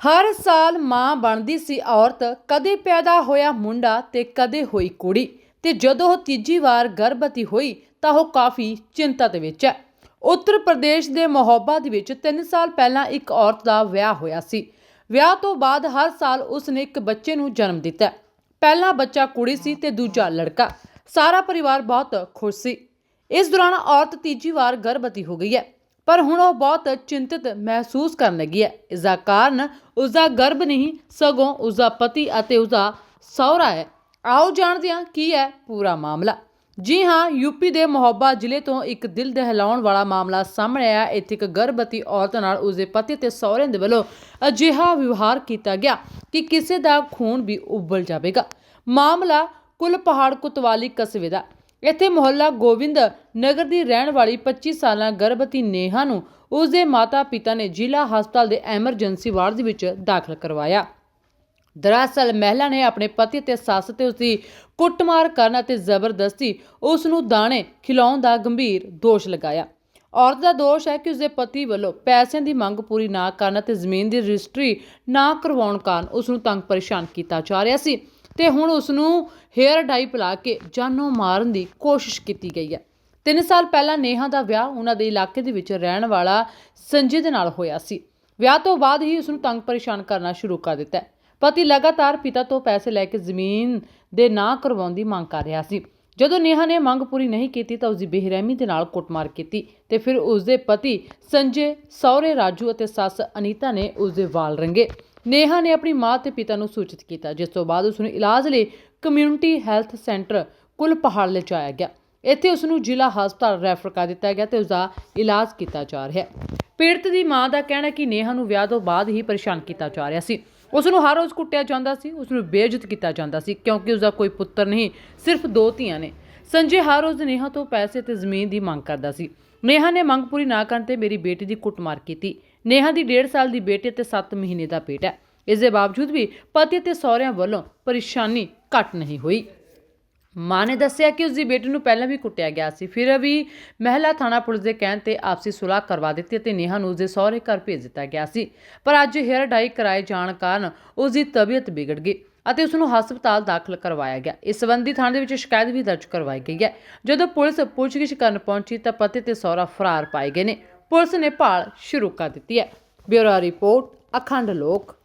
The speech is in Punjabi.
ਹਰ ਸਾਲ ਮਾਂ ਬਣਦੀ ਸੀ ਔਰਤ, ਕਦੇ ਪੈਦਾ ਹੋਇਆ ਮੁੰਡਾ ਤੇ ਕਦੇ ਹੋਈ ਕੁੜੀ ਤੇ ਜਦੋਂ ਉਹ ਤੀਜੀ ਵਾਰ ਗਰਭਵਤੀ ਹੋਈ ਤਾਂ ਉਹ ਕਾਫੀ ਚਿੰਤਾ ਦੇ ਵਿੱਚ ਹੈ। ਉੱਤਰ ਪ੍ਰਦੇਸ਼ ਦੇ ਮੋਹਬਾ ਦੇ ਵਿੱਚ 3 ਸਾਲ ਪਹਿਲਾਂ ਇੱਕ ਔਰਤ ਦਾ ਵਿਆਹ ਹੋਇਆ ਸੀ। ਵਿਆਹ ਤੋਂ ਬਾਅਦ ਹਰ ਸਾਲ ਉਸਨੇ ਇੱਕ ਬੱਚੇ ਨੂੰ ਜਨਮ ਦਿੱਤਾ। ਪਹਿਲਾ ਬੱਚਾ ਕੁੜੀ ਸੀ ਤੇ ਦੂਜਾ ਲੜਕਾ। ਸਾਰਾ ਪਰਿਵਾਰ ਬਹੁਤ ਖੁਸ਼ ਸੀ। ਇਸ ਦੌਰਾਨ ਔਰਤ ਤੀਜੀ ਵਾਰ ਗਰਭਵਤੀ ਹੋ ਗਈ ਹੈ। ਪਰ ਹੁਣ ਉਹ ਬਹੁਤ ਚਿੰਤਤ ਮਹਿਸੂਸ ਕਰਨ ਲੱਗੀ ਹੈ। ਇਸ ਦਾ ਕਾਰਨ ਉਸ ਦਾ ਗਰਭ ਨਹੀਂ, ਸਗੋਂ ਉਸ ਦਾ ਪਤੀ ਅਤੇ ਉਸ ਦਾ ਸਹੁਰਾ ਹੈ। ਆਓ ਜਾਣਦੇ ਹਾਂ ਕੀ ਹੈ ਪੂਰਾ ਮਾਮਲਾ। ਜੀ ਹਾਂ ਯੂਪੀ ਦੇ ਮੋਹਬਾ ਜ਼ਿਲ੍ਹੇ ਤੋਂ ਇੱਕ ਦਿਲ ਦਹਿਲਾਉਣ ਵਾਲਾ ਮਾਮਲਾ ਸਾਹਮਣੇ ਆਇਆ। ਇੱਥੇ ਇੱਕ ਗਰਭਵਤੀ ਔਰਤ ਨਾਲ ਉਸਦੇ ਪਤੀ ਤੇ ਸਹੁਰੇ ਦੇ ਵੱਲੋਂ ਅਜਿਹਾ ਵਿਵਹਾਰ ਕੀਤਾ ਗਿਆ ਕਿ ਕਿਸੇ ਦਾ ਖੂਨ ਵੀ ਉਬਲ ਜਾਵੇਗਾ। ਮਾਮਲਾ ਕੁਲ ਪਹਾੜ ਕੁਤਵਾਲੀ ਕਸਬੇ ਦਾ ਇੱਥੇ ਮੁਹੱਲਾ ਗੋਬਿੰਦ ਨਗਰ ਦੀ ਰਹਿਣ ਵਾਲੀ 25 ਸਾਲਾਂ ਗਰਭਵਤੀ ਨੇਹਾ ਨੂੰ ਉਸਦੇ ਮਾਤਾ-ਪਿਤਾ ਨੇ ਜ਼ਿਲ੍ਹਾ ਹਸਪਤਾਲ ਦੇ ਐਮਰਜੈਂਸੀ ਵਾਰਡ ਦੇ ਵਿੱਚ ਦਾਖਲ ਕਰਵਾਇਆ। ਦਰਅਸਲ ਮਹਿਲਾ ਨੇ ਆਪਣੇ ਪਤੀ ਤੇ ਸੱਸ ਤੇ ਉਸਦੀ ਕੁੱਟਮਾਰ ਕਰਨ ਅਤੇ ਜ਼ਬਰਦਸਤੀ ਉਸ ਨੂੰ ਦਾਣੇ ਖਿਲਾਉਣ ਦਾ ਗੰਭੀਰ ਦੋਸ਼ ਲਗਾਇਆ। ਔਰਤ ਦਾ ਦੋਸ਼ ਹੈ ਕਿ ਉਸਦੇ ਪਤੀ ਵੱਲੋਂ ਪੈਸਿਆਂ ਦੀ ਮੰਗ ਪੂਰੀ ਨਾ ਕਰਨ ਅਤੇ ਜ਼ਮੀਨ ਦੀ ਰਜਿਸਟਰੀ ਨਾ ਕਰਵਾਉਣ ਕਾਰਨ ਉਸ ਨੂੰ ਤੰਗ ਪਰੇਸ਼ਾਨ ਕੀਤਾ ਜਾ ਰਿਹਾ ਸੀ। ਅਤੇ ਹੁਣ ਉਸ ਨੂੰ ਹੇਅਰ ਡਾਈ ਪਿਲਾ ਕੇ ਜਾਨੋਂ ਮਾਰਨ ਦੀ ਕੋਸ਼ਿਸ਼ ਕੀਤੀ ਗਈ ਹੈ। ਤਿੰਨ ਸਾਲ ਪਹਿਲਾਂ ਨੇਹਾ ਦਾ ਵਿਆਹ ਉਹਨਾਂ ਦੇ ਇਲਾਕੇ ਦੇ ਵਿੱਚ ਰਹਿਣ ਵਾਲਾ ਸੰਜੇ ਦੇ ਨਾਲ ਹੋਇਆ ਸੀ। ਵਿਆਹ ਤੋਂ ਬਾਅਦ ਹੀ ਉਸ ਨੂੰ ਤੰਗ ਪਰੇਸ਼ਾਨ ਕਰਨਾ ਸ਼ੁਰੂ ਕਰ ਦਿੱਤਾ ਪਤੀ ਲਗਾਤਾਰ ਪਿਤਾ ਤੋਂ ਪੈਸੇ ਲੈ ਕੇ ਜ਼ਮੀਨ ਦੇ ਨਾਂ ਕਰਵਾਉਣ ਦੀ ਮੰਗ ਕਰ ਰਿਹਾ ਸੀ। ਜਦੋਂ ਨੇਹਾ ਨੇ ਮੰਗ ਪੂਰੀ ਨਹੀਂ ਕੀਤੀ ਤਾਂ ਉਸ ਦੀ ਬੇਰਹਿਮੀ ਦੇ ਨਾਲ ਕੁੱਟਮਾਰ ਕੀਤੀ ਤੇ ਫਿਰ ਉਸ ਦੇ ਪਤੀ ਸੰਜੇ, ਸਹੁਰੇ ਰਾਜੂ ਅਤੇ ਸੱਸ ਅਨੀਤਾ ਨੇ ਉਸ ਦੇ ਵਾਲ ਰੰਗੇ। ਨੇਹਾ ਨੇ ਆਪਣੀ ਮਾਂ ਤੇ ਪਿਤਾ ਨੂੰ ਸੂਚਿਤ ਕੀਤਾ, ਜਿਸ ਤੋਂ ਬਾਅਦ ਉਸ ਨੂੰ ਇਲਾਜ ਲਈ ਕਮਿਊਨਿਟੀ ਹੈਲਥ ਸੈਂਟਰ ਕੁਲ ਪਹਾੜ ਲਿਜਾਇਆ ਗਿਆ। ਇੱਥੇ ਉਸ ਨੂੰ ਜ਼ਿਲ੍ਹਾ ਹਸਪਤਾਲ ਰੈਫਰ ਕਰ ਦਿੱਤਾ ਗਿਆ ਤੇ ਉਸ ਦਾ ਇਲਾਜ ਕੀਤਾ ਜਾ ਰਿਹਾ ਹੈ। ਪੀੜਤ ਦੀ ਮਾਂ ਦਾ ਕਹਿਣਾ ਹੈ ਕਿ ਨੇਹਾ ਨੂੰ ਵਿਆਹ ਤੋਂ ਬਾਅਦ ਹੀ ਪਰੇਸ਼ਾਨ ਕੀਤਾ ਜਾ ਰਿਹਾ ਸੀ। ਉਸ ਨੂੰ ਹਰ ਰੋਜ਼ ਕੁੱਟਿਆ ਜਾਂਦਾ ਸੀ ਉਸ ਨੂੰ ਬੇਇੱਜ਼ਤ ਕੀਤਾ ਜਾਂਦਾ ਸੀ, ਕਿਉਂਕਿ ਉਸ ਦਾ ਕੋਈ ਪੁੱਤਰ ਨਹੀਂ, ਸਿਰਫ ਦੋ ਧੀਆਂ ਨੇ। ਸੰਜੇ ਹਰ ਰੋਜ਼ ਨੇਹਾ ਤੋਂ ਪੈਸੇ ਤੇ ਜ਼ਮੀਨ ਦੀ ਮੰਗ ਕਰਦਾ ਸੀ। ਨੇਹਾ ਨੇ ਮੰਗ ਪੂਰੀ ਨਾ ਕਰਨ ਤੇ ਮੇਰੀ ਬੇਟੀ ਦੀ ਕੁੱਟਮਾਰ ਕੀਤੀ। ਨੇਹਾ ਦੀ 1.5 ਸਾਲ ਦੀ ਬੇਟੀ ਤੇ 7 ਮਹੀਨੇ ਦਾ ਬੇਟਾ ਹੈ। ਇਸ ਦੇ ਬਾਵਜੂਦ ਵੀ ਪਤੀ ਤੇ ਸਹੁਰਿਆਂ ਵੱਲੋਂ ਪਰੇਸ਼ਾਨੀ ਘੱਟ ਨਹੀਂ ਹੋਈ। ਮਾਂ ਨੇ ਦੱਸਿਆ ਕਿ ਉਸ ਦੀ ਬੇਟੀ ਨੂੰ ਪਹਿਲਾਂ ਵੀ ਕੁੱਟਿਆ ਗਿਆ ਸੀ। ਫਿਰ ਵੀ ਮਹਿਲਾ ਥਾਣਾ ਪੁਲਿਸ ਦੇ ਕਹਿਣ ਤੇ ਆਪਸੀ ਸੁਲਾਹ ਕਰਵਾ ਦਿੱਤੀ ਅਤੇ ਨੇਹਾ ਨੂੰ ਉਸ ਦੇ ਸਹੁਰੇ ਘਰ ਭੇਜ ਦਿੱਤਾ ਗਿਆ ਸੀ। ਪਰ ਅੱਜ ਹੇਅਰ ਡਾਈ ਕਰਾਏ ਜਾਣ ਕਾਰਨ ਉਸ ਦੀ ਤਬੀਅਤ ਵਿਗੜ ਗਈ ਅਤੇ ਉਸ ਨੂੰ ਹਸਪਤਾਲ ਦਾਖਲ ਕਰਵਾਇਆ ਗਿਆ। ਇਸ ਸੰਬੰਧੀ ਥਾਣੇ ਦੇ ਵਿੱਚ ਸ਼ਿਕਾਇਤ ਵੀ ਦਰਜ ਕਰਵਾਈ ਗਈ ਹੈ। ਜਦੋਂ ਪੁਲਿਸ ਪੁੱਛਗਿੱਛ ਕਰਨ ਪਹੁੰਚੀ ਤਾਂ ਪਤੀ ਤੇ ਸਹੁਰਾ ਫਰਾਰ ਪਾਏ ਗਏ ਨੇ। ਪੁਲਿਸ ਨੇ ਭਾਲ ਸ਼ੁਰੂ ਕਰ ਦਿੱਤੀ ਹੈ। ਬਿਊਰੋ ਰਿਪੋਰਟ, ਅਖੰਡ ਲੋਕ।